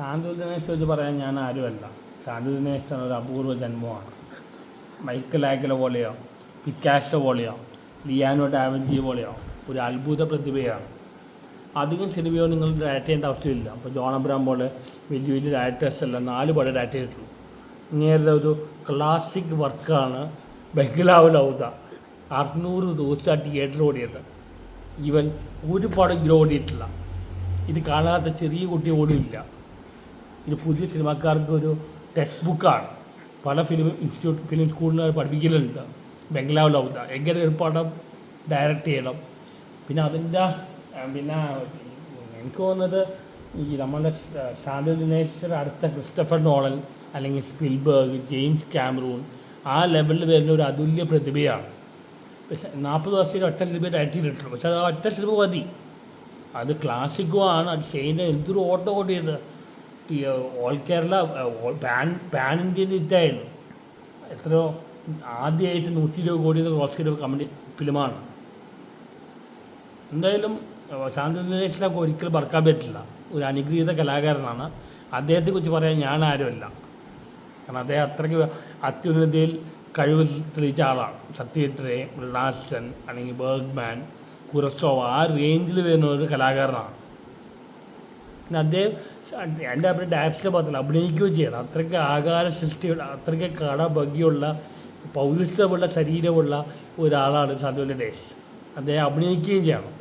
ശാന്തി ദിനേശ് വെച്ച് പറയാൻ ഞാൻ ആരുമല്ല. ശാന്തി ദിനേശ് ഒരു അപൂർവ ജന്മമാണ്. മൈക്കൽ ആക്കിലെ പോലെയോ പിക്കാഷ പോലെയോ ലിയാനോ ഡാവിഞ്ചി പോലെയോ ഒരു അത്ഭുത പ്രതിഭയാണ്. അധികം സിനിമയോ നിങ്ങൾ ഡയറക്റ്റ് ചെയ്യേണ്ട ആവശ്യമില്ല. അപ്പോൾ ജോൺ അബ്രാം പോലെ വലിയ വലിയ ഡയറക്ടേഴ്സ് എല്ലാം നാല് പടം ഡയറക്റ്റ് ചെയ്തിട്ടുള്ളൂ. ഇങ്ങനെ ഒരു ക്ലാസിക് വർക്കാണ് ബംഗ്ലാവ് ലൗത. അറുന്നൂറ് ദിവസം തിയേറ്ററിൽ ഓടിയത്. ഇവൻ ഒരു പടം ഓടിയിട്ടില്ല ഇത് കാണാത്ത ചെറിയ കുട്ടി പോലും ഇല്ല. ഇത് പുതിയ സിനിമാക്കാർക്ക് ഒരു ടെക്സ്റ്റ് ബുക്കാണ് പല ഫിലിം ഇൻസ്റ്റിറ്റ്യൂട്ട് ഫിലിം സ്കൂളിൽ പഠിപ്പിക്കലുണ്ട്. ബംഗ്ലാവ് ലൗദ എങ്ങനെ ഒരു പടം ഡയറക്റ്റ് ചെയ്യണം? പിന്നെ അതിന്റെ പിന്നെ എനിക്ക് തോന്നുന്നത് ഈ നമ്മുടെ ശാന്തി ദിനേശിന്റെ അടുത്ത ക്രിസ്റ്റഫർ നോളൻ അല്ലെങ്കിൽ സ്പിൽബർഗ് ജെയിംസ് ക്യാമറൂൺ ആ ലെവലിൽ വരുന്ന ഒരു അതുല്യ പ്രതിഭയാണ്. പക്ഷെ നാൽപ്പത് വർഷത്തിൽ ഒറ്റ സിനിമ ഡയറക്റ്റ് ചെയ്തിട്ടുള്ളൂ പക്ഷെ അത് ഒറ്റ സിനിമ മതി. അത് ക്ലാസിക്കുമാണ് അത് ഷെയ്ന്റെ എന്തൊരു ഓട്ടം ഓടിയത് all Kerala pan pan Indian ഇതായിരുന്നു. എത്രയോ ആദ്യമായിട്ട് നൂറ്റി ഇരുപത് കോടി ക്രോസ് ചെയ്ത കമ്പനി ഫിലിമാണ്. എന്തായാലും ശാന്തി ദിനേശിനൊക്കെ ഒരിക്കലും മറക്കാൻ പറ്റില്ല. ഒരു അനുഗ്രഹീത കലാകാരനാണ്. അദ്ദേഹത്തെ കുറിച്ച് പറയാൻ ഞാൻ ആരുമല്ല. കാരണം അദ്ദേഹം അത്രയ്ക്ക് അത്യുന്നതയിൽ കഴിവ് തെളിയിച്ച ആളാണ്. സത്യട്രേ മൃണാസൻ അല്ലെങ്കിൽ ബർഗ്മാൻ കുറസോവ ആ റേഞ്ചിൽ വരുന്ന ഒരു കലാകാരനാണ്. പിന്നെ അദ്ദേഹം എന്റെ അവരുടെ ഡാൻസിന്റെ മാത്രമല്ല അഭിനയിക്കുകയും ചെയ്യണം. അത്രയ്ക്ക് ആകാര സൃഷ്ടിയുള്ള അത്രയ്ക്ക് കട ഭംഗിയുള്ള പൗരുഷമുള്ള ശരീരമുള്ള ഒരാളാണ് സന്തുല ഡേഷ് അദ്ദേഹം അഭിനയിക്കുകയും ചെയ്യണം.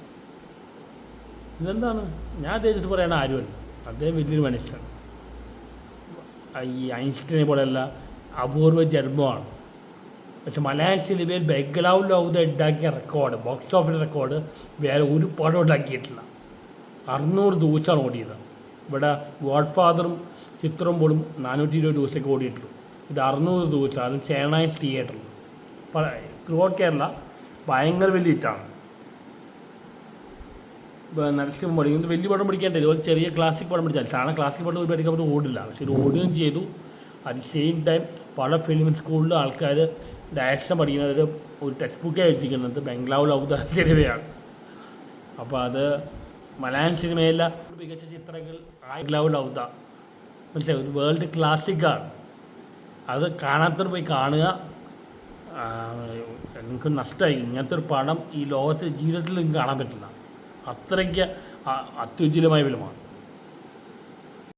ഇതെന്താണ്? ഞാൻ അദ്ദേഹത്തിന് പറയണ ആരുമല്ല. അദ്ദേഹം വലിയൊരു മനുഷ്യൻ. ഈ ഐൻസ്റ്റീനെ പോലെയുള്ള അപൂർവ ജന്മമാണ്. പക്ഷെ മലയാള സിനിമയിൽ ബംഗ്ലാവ് ലോകത്ത് ഉണ്ടാക്കിയ റെക്കോർഡ് ബോക്സ് ഓഫീസ് റെക്കോർഡ് വേറെ ഒരു പടം ഉണ്ടാക്കിയിട്ടില്ല. അറുന്നൂറ് ദിവസമാണ് ഓടിയത്. ഇവിടെ ഗോഡ് ഫാദറും ചിത്രം പോലും നാനൂറ്റി ഇരുപത് ദിവസമൊക്കെ ഓടിയിട്ടുള്ളൂ. ഇത് അറുന്നൂറ് ദിവസം അത് ചേണായ് തിയേറ്ററിൽ ത്രൂ ഔട്ട് കേരള ഭയങ്കര വലിയ ഹിറ്റാണ് നരസിംഹം പഠിക്കും ഇത് വലിയ പടം പിടിക്കേണ്ട ഇതുപോലെ ചെറിയ ക്ലാസിക് പടം പിടിച്ചാൽ സാധാരണ ക്ലാസിക് പടം ഒരു പഠിക്കാൻ ഓടില്ല. പക്ഷേ ഇത് ഓടുകയും ചെയ്തു. അറ്റ് സെയിം ടൈം പല ഫിലിം സ്കൂളിൽ ആൾക്കാർ ഡയറക്ഷൻ പഠിക്കുന്നത് ഒരു ടെക്സ്റ്റ് ബുക്കേ വെച്ചിരിക്കുന്നത് ബംഗ്ലാവ് ഔദാ തെരുവയാണ് അപ്പോൾ അത് മലയാളം സിനിമയിലെ മികച്ച ചിത്രങ്ങൾ ഐ ലവ് ലവ് ദ മനസ്സിലായി? ഒരു വേൾഡ് ക്ലാസിക്കാണ് അത് കാണാത്തവർ പോയി കാണുക. എനിക്ക് നഷ്ടമായി ഇങ്ങനത്തെ ഒരു പണം ഈ ലോകത്തെ ജീവിതത്തിൽ നിങ്ങൾക്ക് കാണാൻ പറ്റില്ല. അത്രയ്ക്ക് അത്യുജ്വലമായ ഫിലിമാണ്.